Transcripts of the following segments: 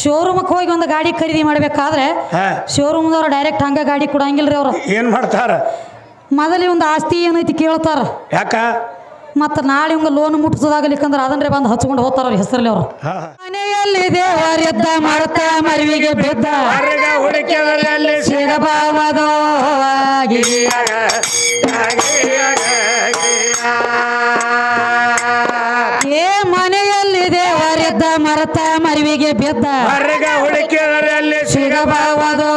ಶೋರೂಮಕ್ಕೆ ಹೋಗಿ ಒಂದು ಗಾಡಿ ಖರೀದಿ ಮಾಡ್ಬೇಕಾದ್ರೆ ಶೋರೂಮ್ದವ್ರು ಡೈರೆಕ್ಟ್ ಹಂಗ ಗಾಡಿ ಕೊಡಂಗಿಲ್ರಿ ಅವ್ರು. ಏನ್ ಮಾಡ್ತಾರ? ಮೊದಲಿ ಒಂದು ಆಸ್ತಿ ಏನೈತಿ ಕೇಳ್ತಾರ. ಯಾಕ? ಮತ್ತ ನಾಳೆ ಹಿಂಗ ಲೋನ್ ಮುಟ್ಸೋದಾಗಲಿಕ್ಕಂದ್ರೆ ಅದನ್ನೇ ಬಂದು ಹಚ್ಕೊಂಡು ಹೋಗ್ತಾರ ಅವ್ರ ಹೆಸರಲ್ಲಿ ಅವರು. ಮನೆಯಲ್ಲಿ ದೇವರಿದ್ದ ಮರತ ಮರಿವಿಗೆ ಬಿದ್ದ. ದೇವರಿದ್ದ ಮರತ ಮರಿವಿಗೆ ಬಿದ್ದ ಹೊರಗ ಹುಡುಕಿದಲ್ಲಿ ಸಿಗಬಾವದೋ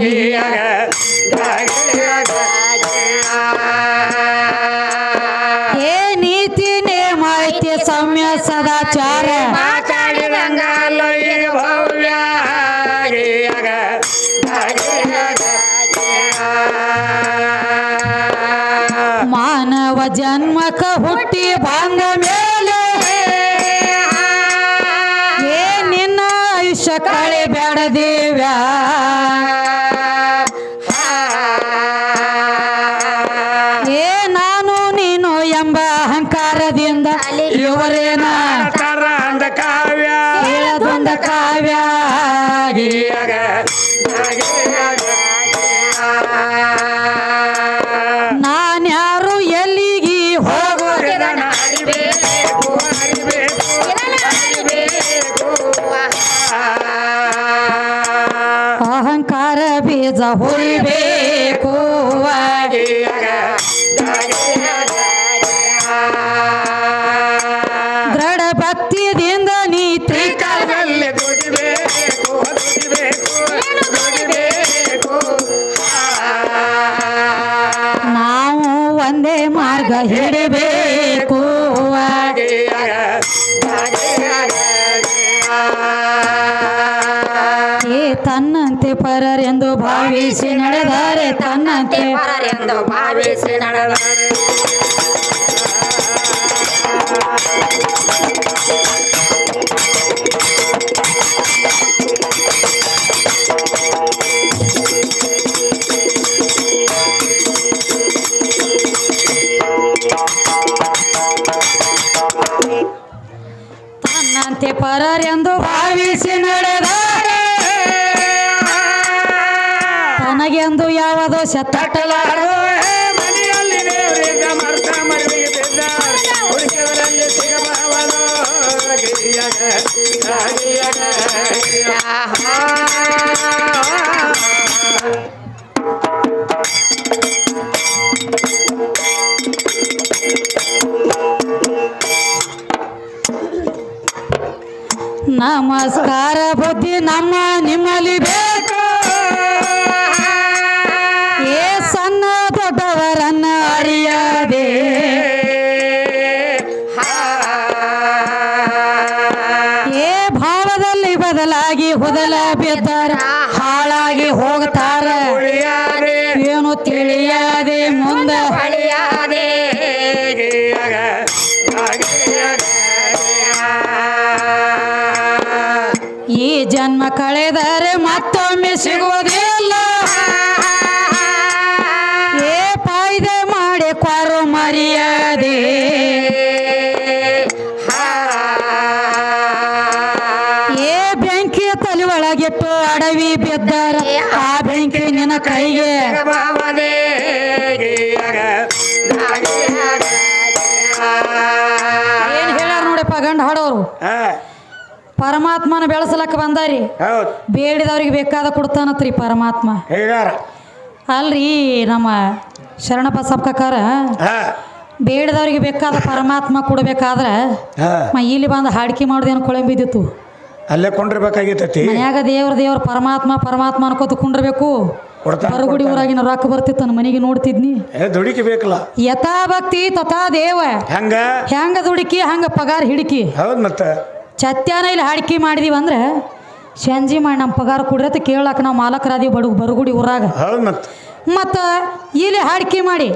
ಏ ಹುರಿಬೇಕು ದೃಢ ಭಕ್ತಿಯಿಂದ ನೀತಿ ಕಾಲದಲ್ಲಿ ದುಡಿಬೇಕು ದುಡಿಬೇಕು ದುಡಿಬೇಕು. ನಾವು ಒಂದೇ ಮಾರ್ಗ ಹಿಡಿಬೇಕು. ನಡೆದರೆ ತನ್ನಂತೆ ಎಂದು ಭಾವಿಸಿ ನಡೆದ ತನ್ನಂತೆ ಪರರೆಂದು ಭಾವಿಸಿ ನಡೆದರೆ ದೋಷ ತಟ್ಟಲಾರದು ಮನೆಯಲ್ಲಿ ದೇವರಿಂದ ಮರ್ತ ಮರಳಿಗೆ ಬಿದ್ದ. ಹುಡುಕಿದರಲ್ಲಿ ಸಿಗಬಾವಲು ನಮಸ್ಕಾರ ಬುದ್ಧಿ ನಮ್ಮ ನಿಮ್ಮಲ್ಲಿ ಬೇಕು ಕೊರು ಮರ್ಯಾದೆ ಏ ಬೆಂಕಿ ತಲೆ ಒಳಗಿಟ್ಟು ಅಡವಿ ಬಿದ್ದರ. ಆ ಬೆಂಕಿ ನಿನ್ನ ಕೈಗೆ. ಏನ್ ಹೇಳ್ಯಾರ ನೋಡಪ್ಪ ಗಂಡ ಹಾಡೋರು? ಪರಮಾತ್ಮನ ಬೆಳೆಸಲಕ್ಕ ಬಂದಾರಿ. ಬೇಡಿದವ್ರಿಗೆ ಬೇಕಾದ ಕೊಡ್ತಾನತ್ರಿ ಪರಮಾತ್ಮ. ಅಲ್ರಿ ನಮ್ಮ ಶರಣಬಸಪ್ಪಕಾರ ಹಾ. ಬೇಡದವ್ರಿಗೆ ಬೇಕಾದ ಪರಮಾತ್ಮ ಕೊಡ್ಬೇಕಾದ್ರೆ ಇಲ್ಲಿ ಬಂದು ಹಾಡಿಕೆ ಮಾಡೋದೇನು ಕೊಳೆ ಬಿದ್ದಿತ್ತು ಅಲ್ಲೇ ಕೊಂಡಿರ್ಬೇಕಾಗಿತ್ತತಿ. ಮನ್ಯಾಗ ದೇವ್ರ ದೇವ್ರ ಪರಮಾತ್ಮ ಪರಮಾತ್ಮ ಅನ್ಕೋತ ಕುಂಡ್ರಬೇಕು. ಹೊರಗುಡಿ ಬರಗುಡಿ ಊರಾಗಿನ ರೊಕ್ಕ ಬರ್ತಿತ್ತು ನನ್ನ ಮನೆಗೆ ನೋಡ್ತಿದ್ನಿ. ದುಡಿಕೆ ಬೇಕಲ್ಲ. ಯಥಾ ಭಕ್ತಿ ತಥಾ ದೇವ. ಹೆಂಗ? ಹೆಂಗ ದುಡುಕಿ ಹಂಗ ಪಗಾರ ಹಿಡಿಕಿ. ಹೌದ್ ಮತ್ತೆ. ಚತ್ಯಾನ ಇಲ್ಲಿ ಹಾಡಿಕೆ ಮಾಡಿದೀವಿ ಅಂದ್ರೆ ಸಂಜೆ ಮಾಡಿ ನಮ್ಮ ಪಗಾರ ಕುಡಿರತ್ತ ಕೇಳಕ್ಕೆ ನಾವು ಮಾಲಕರಾದಿ ಬಡು ಬರಗುಡಿ ಊರಾಗ. ಹೌದು ಮತ್ ಮತ್ತು ಇಲ್ಲಿ ಹಾಡಿಕೆ ಮಾಡಿ.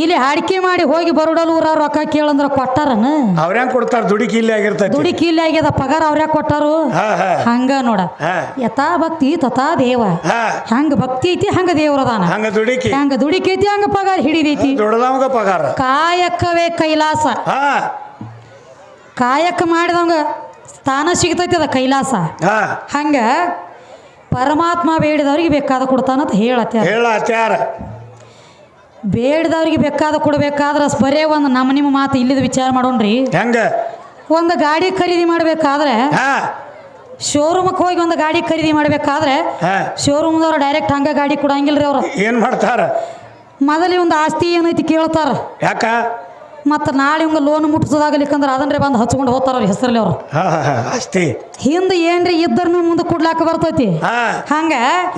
ಇಲ್ಲಿ ಹಾಡಿಕೆ ಮಾಡಿ ಹೋಗಿ ಬರೋಡಲ್ ಊರ ರೊಕ್ಕ ಕೇಳಂದ್ರ ಕೊಟ್ಟಾರನ? ಅವ್ರ್ಯಾಂಗ ಕೊಡ್ತಾರ? ದುಡಿಕಿ ಇಲ್ಲಿ ಆಗಿರ್ತದೆ ದುಡಿ ಕೀಲಿ ಆಗ್ಯದ ಪಗಾರ ಅವ್ರ್ಯಾಕ ಕೊಟ್ಟಾರು? ಹಂಗ ನೋಡ. ಯಥಾ ಭಕ್ತಿ ತಥಾ ದೇವ. ಹಂಗ ಭಕ್ತಿ ಐತಿ ಹಂಗ ದೇವ್ರದಾನ ಹಂಗ ದುಡಿಕಿ. ಹಂಗ ದುಡಿಕೈತಿ ಹಂಗ ಪಗಾರ ಹಿಡಿದೈತಿ. ದುಡದವಂಗ ಪಗಾರ. ಕಾಯಕವೇ ಕೈಲಾಸ. ಕಾಯಕ ಮಾಡಿದವಂಗ ಸ್ಥಾನ ಸಿಗ್ತೈತಿ ಅದ ಕೈಲಾಸ. ಹಂಗ ಪರಮಾತ್ಮ ಬೇಡಿದವ್ರಿಗೆ ಬೇಕಾದ ಕೊಡ್ತಾನಂತ ಹೇಳತ್ಯಾರ. ಹೇಳತ್ಯಾರ. ಬೇಡಿದವ್ರಿಗೆ ಬೇಕಾದ ಕೊಡ್ಬೇಕಾದ್ರೆ ಬರೇ ಒಂದು ನಮ್ಮ ನಿಮ್ಮ ಮಾತು ಇಲ್ಲಿದ ವಿಚಾರ ಮಾಡೋಣ್ರಿ. ಹೆಂಗ? ಒಂದು ಗಾಡಿ ಖರೀದಿ ಮಾಡಬೇಕಾದ್ರೆ ಶೋರೂಮಕ್ಕೆ ಹೋಗಿ ಒಂದು ಗಾಡಿ ಖರೀದಿ ಮಾಡಬೇಕಾದ್ರೆ ಶೋರೂಮ್ದವ್ರು ಡೈರೆಕ್ಟ್ ಹಂಗೆ ಗಾಡಿ ಕೊಡಂಗಿಲ್ರಿ ಅವ್ರು. ಏನು ಮಾಡ್ತಾರ? ಮೊದಲೇ ಒಂದು ಆಸ್ತಿ ಏನೈತಿ ಕೇಳ್ತಾರ. ಯಾಕ? ಮತ್ತು ನಾಳೆ ಇವಂಗ ಲೋನ್ ಮುಟ್ಸೋದಾಗಲಿಕ್ಕಂದ್ರೆ ಅದನ್ನೇ ಬಂದು ಹಚ್ಕೊಂಡು ಹೋಗ್ತಾರ ಅವ್ರ ಹೆಸರಲ್ಲಿ ಅವರು. ಹಾ ಹಿಂದೆ ಏನ್ರಿ ಇದ್ದರೂ ಮುಂದೆ ಕೊಡ್ಲಾಕ ಬರ್ತೈತಿ? ಹಂಗ?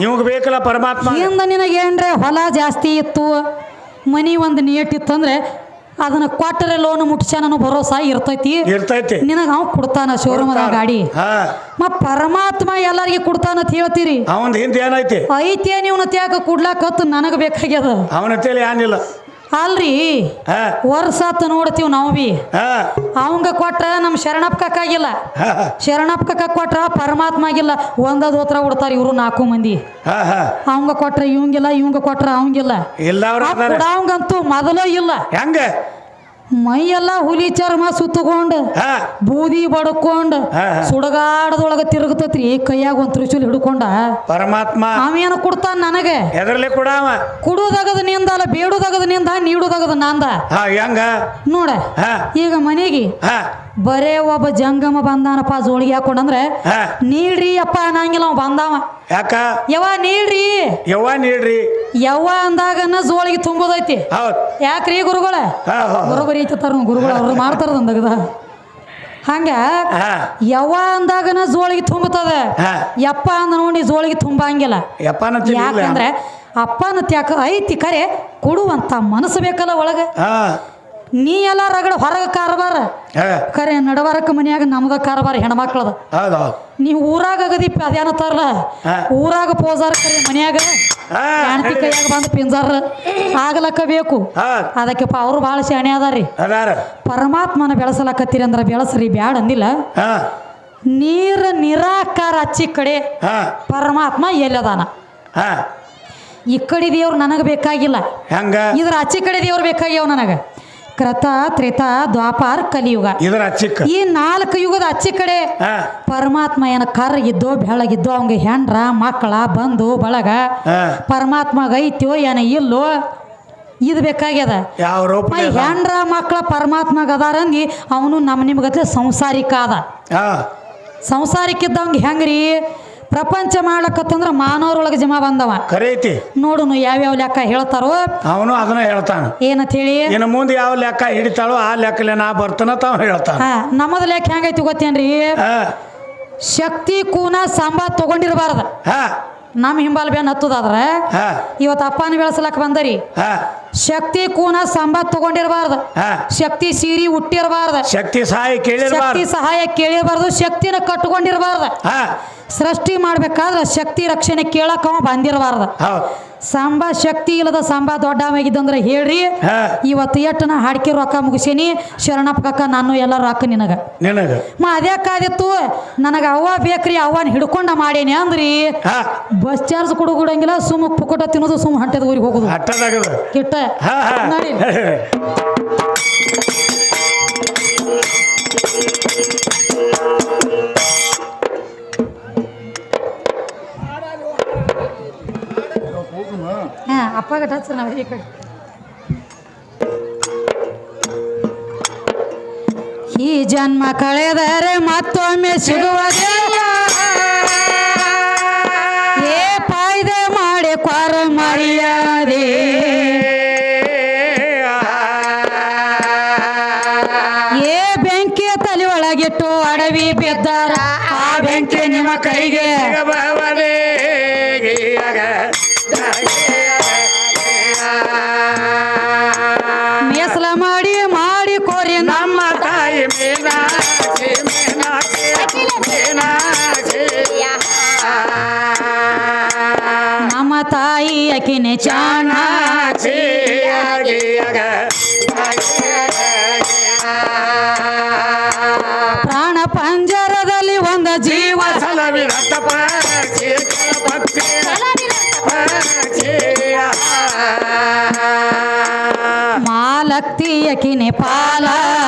ಇವಾಗ ಬೇಕಲ್ಲ ಪರಮಾತ್ಮ? ಹಿಂದೆ ನಿನಗೆ ಏನ್ರೀ ಹೊಲ ಜಾಸ್ತಿ ಇತ್ತು ಮನಿ ಒಂದು ನೀಟ್ ಇತ್ತಂದ್ರೆ ಅದನ್ನ ಕೊಟ್ಟರೆ ಲೋನ್ ಮುಟ್ಸ್ಯಾನ ಭರೋಸಾ ಇರ್ತೈತಿ. ಇರ್ತೈತಿ. ನಿನಗೆ ಅವ್ ಕೊಡ್ತಾನ ಶೋರೂಮ್ ಗಾಡಿ. ಮತ್ ಪರಮಾತ್ಮ ಎಲ್ಲರಿಗೆ ಕೊಡ್ತಾನ ಅಂತ ಹೇಳ್ತೀರಿ? ಅವನ್ ಹಿಂದೆ ಏನೈತಿ? ಐತೆ ನೀವು ತ್ಯಾಕ ಕೊಡ್ಲಾಕತ್ತು ನನಗೆ ಬೇಕಾಗ್ಯದ? ಅವನ ತೇಲಿ ಏನಿಲ್ಲ. ಅಲ್ರಿ? ವರ್ಸಾತ್ ವರ್ಷತ್ ನೋಡ್ತೀವಿ ನಾವು ಬಿ. ಅವಂಗ ಕೊಟ್ರ ನಮ್ಮ ಶರಣಪ್ಪ ಕಕ್ಕ ಕೊಟ್ರ ಪರಮಾತ್ಮ ಆಗಿಲ್ಲ ಒಂದದ ಹೋತ್ರ ಉಡ್ತಾರ ಇವರು ನಾಲ್ಕು ಮಂದಿ. ಅವಂಗ ಕೊಟ್ರ ಇವಂಗಿಲ್ಲ ಇವಂಗ ಕೊಟ್ರ ಅವಂಗಿಲ್ಲ. ಅವಂಗಂತೂ ಮೊದಲ ಇಲ್ಲ. ಹೆಂಗ? ಮೈಯೆಲ್ಲ ಹುಲಿ ಚರ್ಮ ಸುತ್ತಕೊಂಡು ಬೂದಿ ಬಡ್ಕೊಂಡು. ಸುಡಗಾಡದೊಳಗ ತಿರುಗತತ್ರಿ. ಕೈಯಾಗ ಒಂದ್ ತ್ರಿಶೂಲ್ ಹಿಡ್ಕೊಂಡ. ಪರಮಾತ್ಮ. ಅವೇನು ಕೊಡ್ತಾನ ನನಗೆ. ಎದರ್ಲೆ ಕೊಡ ಕುಡುದಗದ ನಿಂದ ಅಲ್ಲ ಬೇಡುದಾಗದ ನಿಂದ ನೀಡುದಗದ ನಂದ. ಹೆಂಗ? ನೋಡ ಹಾ. ಈಗ ಮನೆಗೆ ಹಾ. ಬರೇ ಒಬ್ಬ ಜಂಗಮ ಬಂದಾನಪ್ಪ ಜೋಳಿಗೆ ಹಾಕೊಂಡಂದ್ರೆ ನೀಳ್ರಿ ನೀಡ್ರಿ ಅಪ್ಪ ಅನ್ನಂಗಿಲ್ಲ ಅವ ಬಂದಾವ. ಯಾಕ? ಯವ ನೀಡ್ರಿ ಯವ್ವ ನೀಡ್ರಿ ಯವ್ವ ಅಂದಾಗನ ಜೋಳಿಗೆ ತುಂಬೋದೈತಿ. ಹೌದ್. ಯಾಕ್ರಿ ಗುರುಗಳ? ಬರೋಬರಿ ಐತತ್ತಾರ ಗುರುಗಳು ಅವ್ರು ಮಾಡ್ತಾರದಂದಾಗದ ಹಂಗ ಹಾ. ಯವ್ವ ಅಂದಾಗನ ಜೋಳಿಗೆ ತುಂಬುತ್ತದ ಹಾ. ಯಪ್ಪ ಅಂದ ನೋಡಿ ಜೋಳಿಗೆ ತುಂಬಂಗಿಲ್ಲ. ಯಪ್ಪನ ಯಾಕಂದ್ರೆ ಅಪ್ಪನ ತ್ಯಾಕ ಐತಿ ಕರೆ ಕೊಡುವಂತ ಮನಸ್ಸು ಬೇಕಲ್ಲ ಒಳಗೆ. ಹಾ. ನೀ ಎಲ್ಲ ರಗಡ ಹೊರಗ ಕಾರಬಾರ ಖರೆ ಕರೆ ನಡವರಕ ಮನ್ಯಾಗ ನಮ್ದು ಕಾರಬಾರ ಹೆಣ್ಮಕ್ಳದ. ನೀ ಊರಾಗ ಅಗದಿಪ್ಪ ಅದೇನತ್ತಾರಲ್ಲ. ಊರಾಗ ಪೋಸಾರ ಕರೆ ಮನ್ಯಾಗ ಶಾಂತಿ ಹೆಣ್ತಿ ಕೈಯಾಗ ಬಂದು ಪಿಂಜಾರ. ಆಗ್ಲಕ್ಕ ಬೇಕು. ಅದಕ್ಕೆ ಅದಕ್ಕೆಪ್ಪ ಅವ್ರು ಭಾಳ ಶಾಣೆ ಅದಾರಿ. ಪರಮಾತ್ಮನ ಬೆಳೆಸಲಕತ್ತೀರಿ ಅಂದ್ರೆ ಬೆಳೆಸ್ರಿ ಬ್ಯಾಡ ಅಂದಿಲ್ಲ. ನೀರ ನಿರಾಕಾರ ಹಚ್ಚಿ ಕಡೆ ಪರಮಾತ್ಮ ಎಲ್ಲದಾನ. ಈ ಕಡೆ ದೇವ್ರು ನನಗೆ ಬೇಕಾಗಿಲ್ಲ. ಇದ್ರ ಅಚ್ಚಿ ಕಡೆ ದೇವ್ರು ಬೇಕಾಗ್ಯಾವ ನನಗೆ. ಕ್ರತ ತ್ರೇತ ದ್ವಾಪಾರ ಕಲಿಯುಗ. ಇದರ ಈ ನಾಲ್ಕು ಯುಗದ ಅಚ್ಚಿ ಕಡೆ ಹಾ. ಪರಮಾತ್ಮ ಏನ ಕರ್ರಗಿದ್ದೋ ಬೆಳಗಿದ್ದೋ ಅವಂಗ ಹೆಂಡ್ರ ಮಕ್ಕಳ ಬಂಧು ಬಳಗ ಪರಮಾತ್ಮ ಪರಮಾತ್ಮಗ ಐತ್ಯೋ ಏನ ಇಲ್ಲೋ ಇದು ಬೇಕಾಗ್ಯದ. ಯಾವ ರೂಪ ಹೆಂಡ್ರ ಮಕ್ಕಳ ಪರಮಾತ್ಮಗ ಅದಾರಂಗಿ ಅವನು ನಮ್ಮ ನಿಮ್ಗತ್ಲೆ ಸಂಸಾರಿಕ ಅದ ಹಾ. ಸಂಸಾರಿಕಿದ್ದಂಗೆ ಹೆಂಗ್ರಿ? ಪ್ರಪಂಚ ಮಾಡ್ಲಕತ್ತಂದ್ರ ಮಾನವರೊಳಗೆ ಜಮಾ ಬಂದವ. ಕರೀತಿ. ನೋಡುನು ಯಾವ್ಯಾವ ಲೆಕ್ಕ ಹೇಳ್ತಾರೋ ಅವನು ಅದನ್ನ ಹೇಳ್ತಾನ. ಏನಂತ ಹೇಳಿ ಇನ್ನು ಮುಂದೆ ಯಾವ ಲೆಕ್ಕ ಹಿಡಿತಾಳೋ ಆ ಲೆಕ್ಕಲೆ ನಾ ಬರ್ತಾನ ತಾವ್ ಹೇಳ್ತಾನ. ಹಾ ನಮ್ಮದ ಲೆಕ್ಕ ಹೆಂಗೈತಿ ಗೊತ್ತೇನ್ರಿ? ಹಾ. ಶಕ್ತಿ ಕೂನ ಸಾಂಬಾ ತಗೊಂಡಿರಬಾರ್ದ. ಹಾ. ನಮ್ಮ ಹಿಂಬಾಲ್ ಬೇನ್ ಹತ್ತದಾದ್ರೆ ಇವತ್ತು ಅಪ್ಪನ ಬೆಳೆಸಲಕ್ ಬಂದರಿ. ಶಕ್ತಿ ಕೂನ ಸಂಬತ್ ತಗೊಂಡಿರಬಾರ್ದು. ಶಕ್ತಿ ಸೀರಿ ಹುಟ್ಟಿರಬಾರ್ದು. ಶಕ್ತಿ ಸಹಾಯ ಶಕ್ತಿ ಸಹಾಯ ಕೇಳಿರಬಾರ್ದು. ಶಕ್ತಿನ ಕಟ್ಕೊಂಡಿರಬಾರ್ದು. ಸೃಷ್ಟಿ ಮಾಡ್ಬೇಕಾದ್ರೆ ಶಕ್ತಿ ರಕ್ಷಣೆ ಕೇಳಕ್ಕ ಬಂದಿರಬಾರ್ದು. ಸಾಂಬ ಶಕ್ತಿ ಇಲ್ಲದ ಸಾಂಬ ದೊಡ್ಡವಾಗಿದ್ದಂದ್ರೆ ಹೇಳ್ರಿ. ಇವತ್ತು ಇವತ್ತು ನಾ ಹಾಡ್ಕಿ ರೊಕ್ಕ ಮುಗಿಸೇನಿ ಶರಣಪ್ಪ ಕಕ್ಕ ನಾನು ಎಲ್ಲ ರೊಕ್ಕ ನಿನಗ. ಮಾ ಅದೇ ಕಾದಿತ್ತು ನನಗೆ ಅವ್ವ ಬೇಕ್ರಿ ಅವ್ವನ ಹಿಡ್ಕೊಂಡ ಮಾಡೇನಿ ಅಂದ್ರಿ. ಬಸ್ ಚಾರ್ಜ್ ಕೊಡಂಗಿಲ್ಲ ಸುಮ್ಮ ಪುಕೋಟ ತಿನ್ನೋದು ಸುಮ್ಮ ಹಂಟದ ಊರಿಗೆ ಹೋಗುದು. ಕಿಟ್ಟ. ನೋಡಿ ಸರ್ ನಾವು ಈ ಕಡೆ ಈ ಜನ್ಮ ಕಳೆದರೆ ಮತ್ತೊಮ್ಮೆ ಸಿಗುವುದಿಲ್ಲ. ಏ ಪಾಯ್ದೆ ಮಾಡಿ ಕೊರ ಮರ್ಯಾದೆ ಏ ಬೆಂಕಿ ತಲೆ ಒಳಗಿಟ್ಟು ಅಡವಿ ಬಿದ್ದಾರ. ಆ ಬೆಂಕಿ ನಿಮ್ಮ ಕೈಗೆ. ತಾಯಿ ಅಕಿನೆ ಚಾಣ ಪ್ರಾಣ ಪಂಜರದಲ್ಲಿ ಒಂದು ಜೀವ ಮಾಲಕ್ತಿ ಕಿನೆ ಪಾಲಾಕ್ಷಿಯ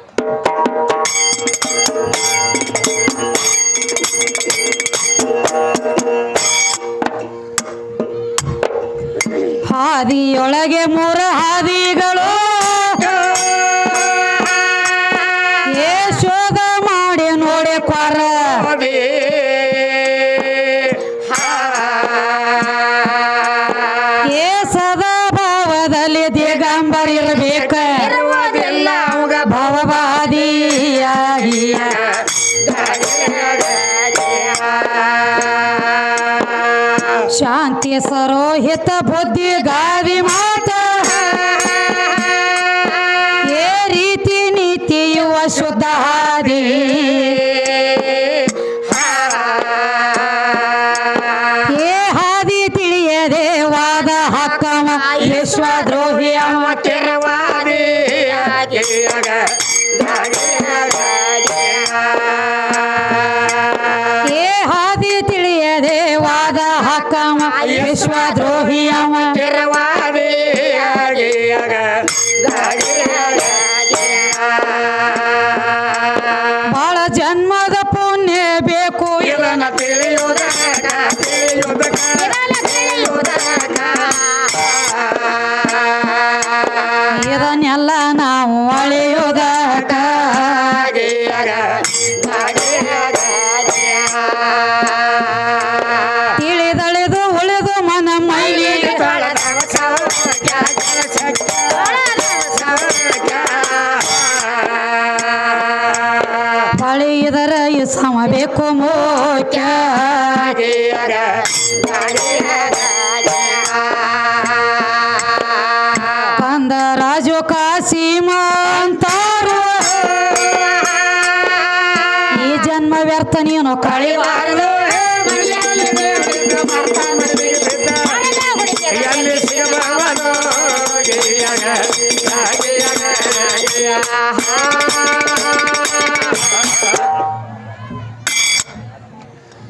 ಕಳಿಬಾರದು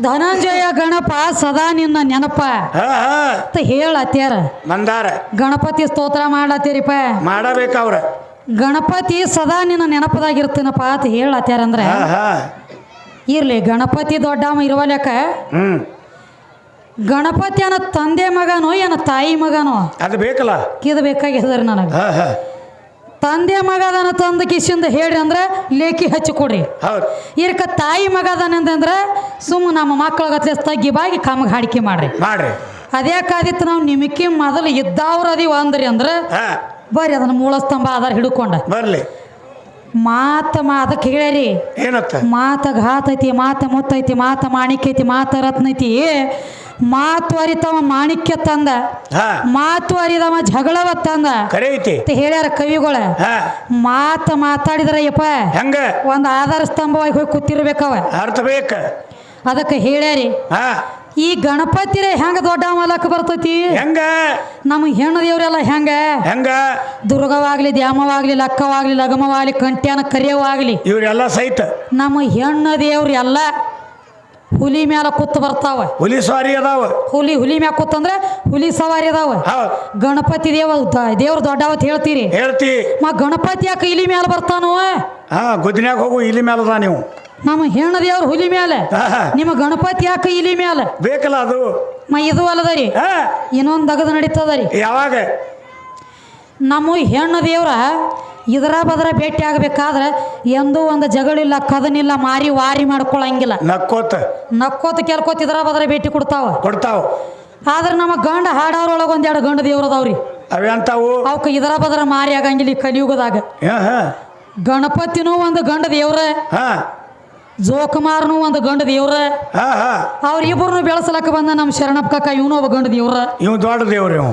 ಧನಂಜಯ ಗಣಪ ಸದಾ ನಿನ್ನ ನೆನಪ. ಹೇಳತ್ಯಾರ ಮಂದಾರ ಗಣಪತಿ ಸ್ತೋತ್ರ ಮಾಡತ್ತೀರಿಪ. ಮಾಡಬೇಕವ್ರ. ಗಣಪತಿ ಸದಾ ನಿನ್ನ ನೆನಪದಾಗಿರ್ತೀನಪ್ಪ ಅಂತ ಹೇಳತ್ಯಾರ ಅಂದ್ರೆ. ಹಾ ಹಾ. ಇರ್ಲಿ ಗಣಪತಿ ದೊಡ್ಡಮ್ಮ ಹ್ಮ್. ಗಣಪತಿ ಅನ್ನೋ ತಂದೆ ಮಗನೋ ಏನ ತಾಯಿ ಮಗನೋ? ಅದು ಬೇಕಲ್ಲ. ಇದು ಬೇಕಾಗಿದ್ರಿ ನನಗೆ. ಹಾ ಹಾ. ತಂದೆ ಮಗದನ ತಂದ ಕಿಸಿಂದ ಹೇಳ್ರಿ ಅಂದ್ರೆ ಲೇಖಿ ಹಚ್ಚಿ ಕೊಡ್ರಿ. ಹೌದು. ಇರ್ಕ ತಾಯಿ ಮಗದನ ಅಂತಂದ್ರೆ ಸುಮ್ಮ ನಮ್ಮ ಮಕ್ಕಳಗತ್ಲೆ ತಗ್ಗಿ ಬಾಗಿ ಕಾಮಗೆ ಹಾಡಿಕೆ ಮಾಡ್ರಿ. ಮಾಡ್ರಿ. ಅದ್ಯಾಕಾದಿತ್ತು ನಾವು ನಿಮಗೆ ಮೊದಲು ಇದ್ದವ್ರು ಅದೀವ ಅಂದ್ರಿ ಅಂದ್ರೆ ಹಾ. ಬರ್ರಿ ಅದನ್ನ ಮೂಲ ಸ್ತಂಭ ಆಧಾರ ಹಿಡ್ಕೊಂಡ. ಬರ್ಲಿ. ಮಾತ ಅದಕ್ಕೆ ಹೇಳ್ಯಾರಿ ಏನತ್ತ? ಮಾತ ಘಾತ ಐತಿ ಮಾತ ಮುತ್ತೈತಿ ಮಾತ ಮಾಣಿಕ್ಯ ಐತಿ ಮಾತ ರತ್ನ ಐತಿ. ಮಾತು ಅರಿತವ ಮಾಣಿಕ್ಯ ತಂದ. ಮಾತು ಅರಿದವ ಜಗಳವ ತಂದ. ಹೇಳ್ಯಾರ ಕವಿಗಳ. ಮಾತ ಮಾತಾಡಿದ್ರ ಯಪ್ಪ ಹೆಂಗ? ಒಂದ್ ಆಧಾರ ಸ್ತಂಭವಾಗಿ ಹೋಗಿ ಕೂತಿರ್ಬೇಕವ. ಅದಕ್ಕೆ ಹೇಳ್ಯಾರಿ. ಹಾ. ಈ ಗಣಪತಿರೇ ಹೆಂಗ ದೊಡ್ಡ ಮಲಕ್ ಬರ್ತೈತಿ? ಹೆಂಗ? ನಮ್ಮ ಹೆಣ್ಣು ದೇವ್ರೆಲ್ಲ ಹೆಂಗ? ಹೆಂಗ? ದುರ್ಗವಾಗ್ಲಿ ದ್ಯಾಮವಾಗ್ಲಿ ಲಕ್ಕವಾಗ್ಲಿ ಲಗಮವಾಗ್ಲಿ ಕಂಟ್ಯಾನ ಕರಿಯವಾಗ್ಲಿ. ಇವ್ರೆಲ್ಲ ಸಹಿತ. ನಮ್ಮ ಹೆಣ್ಣು ದೇವ್ರು ಎಲ್ಲ ಹುಲಿ ಮ್ಯಾಲ ಕೂತ್ ಬರ್ತಾವ. ಹುಲಿ ಸವಾರಿ ಅದಾವ. ಹುಲಿ ಹುಲಿ ಮ್ಯಾಲ ಕೂತಂದ್ರ ಹುಲಿ ಸವಾರಿ ಅದಾವ. ಗಣಪತಿ ದೇವ ದೇವ್ರ ದೇವ್ರು ದೊಡ್ಡವತ್ ಹೇಳ್ತೀರಿ. ಹೇಳ್ತಿ. ಮ ಗಣಪತಿ ಯಾಕೆ ಇಲಿ ಮ್ಯಾಲ ಬರ್ತಾನವ ಹಾ ಗುದ್ನ್ಯಾಗ ಹೋಗು ಇಲಿ ಮ್ಯಾಲ ಅದ ನೀವು ನಮ್ಮ ಹೆಣ್ಣು ದೇವ್ರ ಹುಲಿ ಹಾ. ನಿಮ್ಮ ಗಣಪತಿ ಯಾಕೆ ಇಲಿ ಮೇಲೆ ಬೇಕಲ್ಲ ಅದು. ಮ ಇದು ಅಲ್ಲದರಿ ಇನ್ನೊಂದ್ ದಗದ ನಡೀತದರಿ ಯಾವಾಗ? ನಮ್ಮ ಹೆಣ್ಣು ದೇವ್ರ ಇದರ ಬದ್ರ ಭೇಟಿ ಆಗ್ಬೇಕಾದ್ರೆ ಎಂದೂ ಒಂದು ಜಗಳಿಲ್ಲ ಕದನಿಲ್ಲ ಮಾರಿ ವಾರಿ ಮಾಡ್ಕೊಳಂಗಿಲ್ಲ. ನಕ್ಕೋತ. ನಕ್ಕೋತ ಕೆಲ್ಕೋತ ಇದರ ಬದ್ರ ಭೇಟಿ ಕೊಡ್ತಾವ. ಕೊಡ್ತಾವ. ಆದ್ರೆ ನಮ್ಮ ಗಂಡ ಹಾಡೋರೊಳಗೆ ಒಂದೆರಡು ಗಂಡ ದೇವ್ರದವ್ರಿ. ಅವೆಂತಾವು ಅವಕ್ಕೆ ಇದರ ಬದ್ರ ಮಾರಿ ಆಗಂಗಿಲ್ಲ ಈ ಕಲಿಯುಗದಾಗ. ಗಣಪತಿನೂ ಒಂದು ಗಂಡ ದೇವ್ರ. ಹಾ. ಜೋಕುಮಾರನು ಒಂದು ಗಂಡ ದೇವ್ರ. ಅವ್ರಿಬ್ಬರನ್ನು ಬೆಳೆಸಲಕ್ಕ ಬಂದ ನಮ್ಮ ಶರಣಪ್ಪ ಕಾಕ ಇವನು ಒಬ್ಬ ಗಂಡ ದೇವ್ರ. ಇವ್ ದೊಡ್ಡ ದೇವ್ರ ಇವ್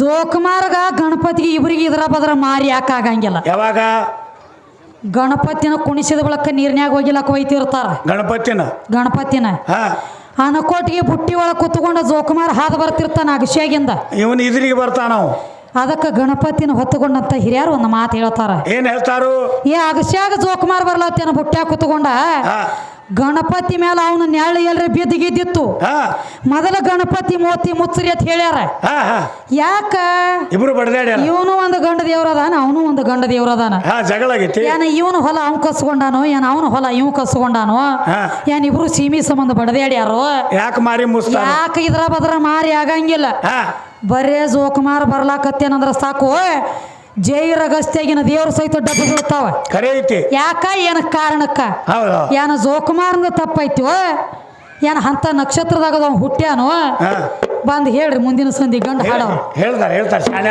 ಜೋಕುಮಾರ್ಗ ಗಣಪತಿಗೆ ಇಬ್ಬರಿಗೆ ಇದರ ಬದ್ರ ಮಾರಿ ಯಾಕಾಗಂಗಿಲ್ಲ ಯಾವಾಗ? ಗಣಪತಿನ ಕುಣಿಸಿದ ಬಳಕ ನೀರ್ನ್ಯಾಗ ಹೋಗಿಲಕ್ಕ ಒಯ್ತಿರ್ತಾರ ಗಣಪತಿನ? ಗಣಪತಿನ. ಅನಕೋಟಿಗೆ ಬುಟ್ಟಿ ಒಳಗೆ ಕುತ್ಕೊಂಡು ಜೋಕುಮಾರ್ ಹಾದ ಬರ್ತಿರ್ತಾನ ಅಗಶಿಯಾಗಿಂದ ಇವನ್ ಇದ್ರಿಗೆ ಬರ್ತಾನ ಅದಕ್ಕೆ ಗಣಪತಿನ ಹೊತ್ತುಕೊಂಡಂತ ಹಿರಿಯರು ಒಂದು ಮಾತು ಹೇಳ್ತಾರ. ಏನ್ ಹೇಳ್ತಾರು? ಏ ಅಗಸ್ಯಾಗ ಜೋಕುಮಾರ್ ಬರ್ಲತ್ತೇನ ಬುಟ್ಟ್ಯಾಗ ಕುತ್ಕೊಂಡ. ಗಣಪತಿ ಮೇಲೆ ಅವನ ನೆರಳು ಎಲ್ರಿ ಬಿದ್ದು ಗಿದ್ದಿತ್ತು. ಮೊದಲ ಗಣಪತಿ ಮೋತಿ ಮುಚ್ಚರಿ ಅಂತ ಹೇಳ್ಯಾರ. ಯಾಕ? ಇಬ್ರು ಇವನು ಒಂದು ಗಂಡ ದೇವ್ರದಾನ ಅವನು ಒಂದು ಗಂಡ ದೇವ್ರದಾನ ಏನ ಇವನು ಹೊಲ ಅವ್ನು ಕಸ್ಕೊಂಡಾನು ಏನ ಅವನು ಹೊಲ ಇವ್ ಕಸ್ಕೊಂಡಾನು. ಏನ್ ಇಬ್ರು ಸೀಮಿ ಸಂಬಂಧ ಬಡದೇಡ್ಯಾರು? ಯಾಕೆ ಮಾರಿ ಯಾಕೆ ಇದ್ರ ಬದ್ರ ಮಾರಿ ಆಗಂಗಿಲ್ಲ. ಬರೇ ಜೋಕುಮಾರ್ ಬರ್ಲಾಕತ್ತೇನಂದ್ರ ಸಾಕು. ಜೈರ ಗಸ್ತಿಯಾಗಿನ ದೇವ್ರ ಸಹಿತ ಡಬ್ಬ ಬೀಳ್ತಾವ. ಕರೆ ಐತಿ ಯಾಕ ಏನ ಕಾರಣಕ್ಕ? ಹೌದು ಏನ ಜೋಕುಮಾರ್ನ ತಪ್ಪೈತಿ ಏನ ಹಂತ ನಕ್ಷತ್ರದಾಗ ಅವ ಹುಟ್ಟ್ಯಾನು? ಬಂದು ಬಂದ್ ಹೇಳ್ರಿ ಮುಂದಿನ ಸಂಧಿ ಗಂಡ ಹಾಡವ ಹೇಳ್ತಾರೆ ಹೇಳ್ತಾರ ಶಾಲೆ